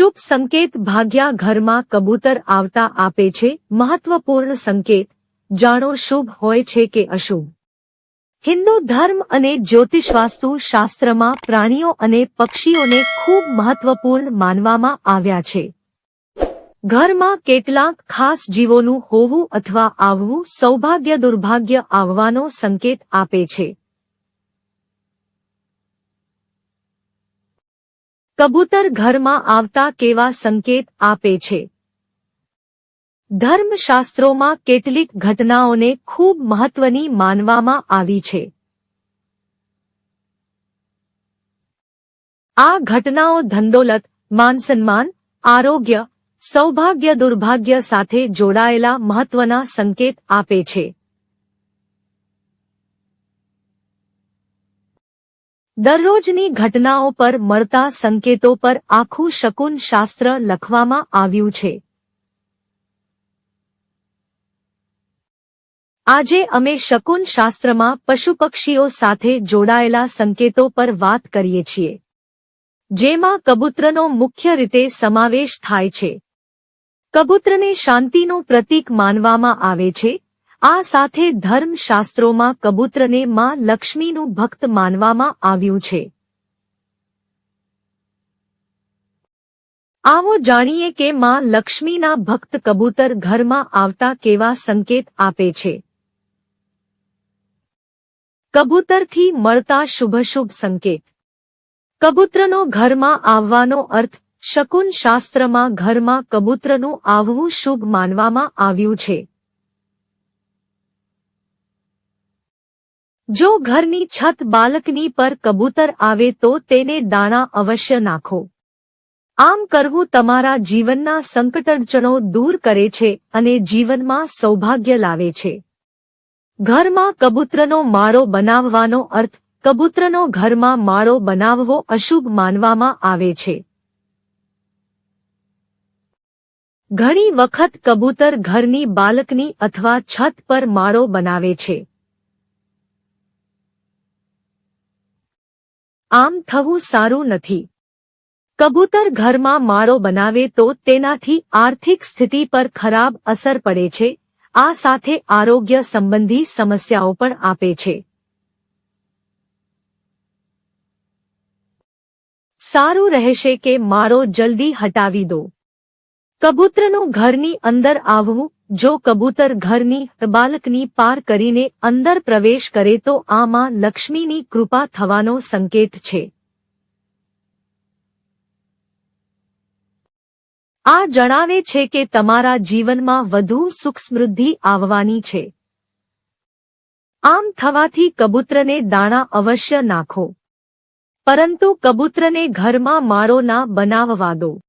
શુભ સંકેત ભાગ્યા ઘરમાં કબૂતર આવતા આપે છે. મહત્વપૂર્ણ સંકેત, જાણો શુભ હોય છે કે અશુભ. હિન્દુ ધર્મ અને જ્યોતિષવાસ્તુ શાસ્ત્રમાં પ્રાણીઓ અને પક્ષીઓને ખૂબ મહત્વપૂર્ણ માનવામાં આવ્યા છે. ઘરમાં કેટલાક ખાસ જીવોનું હોવું અથવા આવવું સૌભાગ્ય દુર્ભાગ્ય આવવાનો સંકેત આપે છે. કબૂતર ઘરમાં આવતા કેવા સંકેત આપે છે? ધર્મશાસ્ત્રોમાં કેટલીક ઘટનાઓને ખૂબ મહત્વની માનવામાં આવી છે. આ ઘટનાઓ ધંદોલત માનસન્માન, આરોગ્ય, સૌભાગ્ય દુર્ભાગ્ય સાથે જોડાયેલા મહત્વના સંકેત આપે છે. દરરોજની ઘટનાઓ પર મળતા સંકેતો પર આખું શકુન શાસ્ત્ર લખવામાં આવ્યું છે. આજે અમે શકુન શાસ્ત્રમાં પશુપક્ષીઓ સાથે જોડાયેલા સંકેતો પર વાત કરીએ છીએ, જેમાં કબૂતરનો મુખ્ય રીતે સમાવેશ થાય છે. કબૂતરને શાંતિનું પ્રતીક માનવામાં આવે છે આ સાથે ધર્મશાસ્ત્રોમાં કબૂતરને માં લક્ષ્મીનું ભક્ત માનવામાં આવ્યું છે. આવો જાણીએ કે માં લક્ષ્મીના ભક્ત કબૂતર ઘરમાં આવતા કેવા સંકેત આપે છે. કબૂતરથી મળતા શુભશુભ સંકેત. કબૂતરનો ઘરમાં આવવાનો અર્થ, શકુન શાસ્ત્રમાં ઘરમાં કબૂતરનું આવવું શુભ માનવામાં આવ્યું છે. જો ઘરની છત બાલકની પર કબૂતર આવે તો તેને દાણા અવશ્ય નાખો. આમ કરવું તમારા જીવનના સંકટડચણો દૂર કરે છે અને જીવનમાં સૌભાગ્ય લાવે છે. ઘરમાં કબૂતરનો માળો બનાવવાનો અર્થ, કબૂતરનો ઘરમાં માળો બનાવવો અશુભ માનવામાં આવે છે. ઘણી વખત કબૂતર ઘરની બાલકની અથવા છત પર માળો બનાવે છે. આમ થવું સારું નથી. કબૂતર ઘરમાં માળો બનાવે તો તેનાથી આર્થિક સ્થિતિ પર ખરાબ અસર પડે છે, આ સાથે આરોગ્ય સંબંધી સમસ્યાઓ પણ આપે છે. સારું રહેશે કે માળો જલ્દી હટાવી દો. કબૂતરનું ઘરની અંદર આવવું જો કબૂતર ઘરની બાલકની પાર કરીને અંદર પ્રવેશ કરે તો આમાં લક્ષ્મીની કૃપા થવાનો સંકેત છે. આ જણાવે છે કે તમારા જીવનમાં વધુ સુખ સમૃદ્ધિ આવવાની છે. આમ થવાથી કબૂતરને દાણા અવશ્ય નાખો. પરંતુ કબૂતરને ઘરમાં માળો ના બનાવવા દો.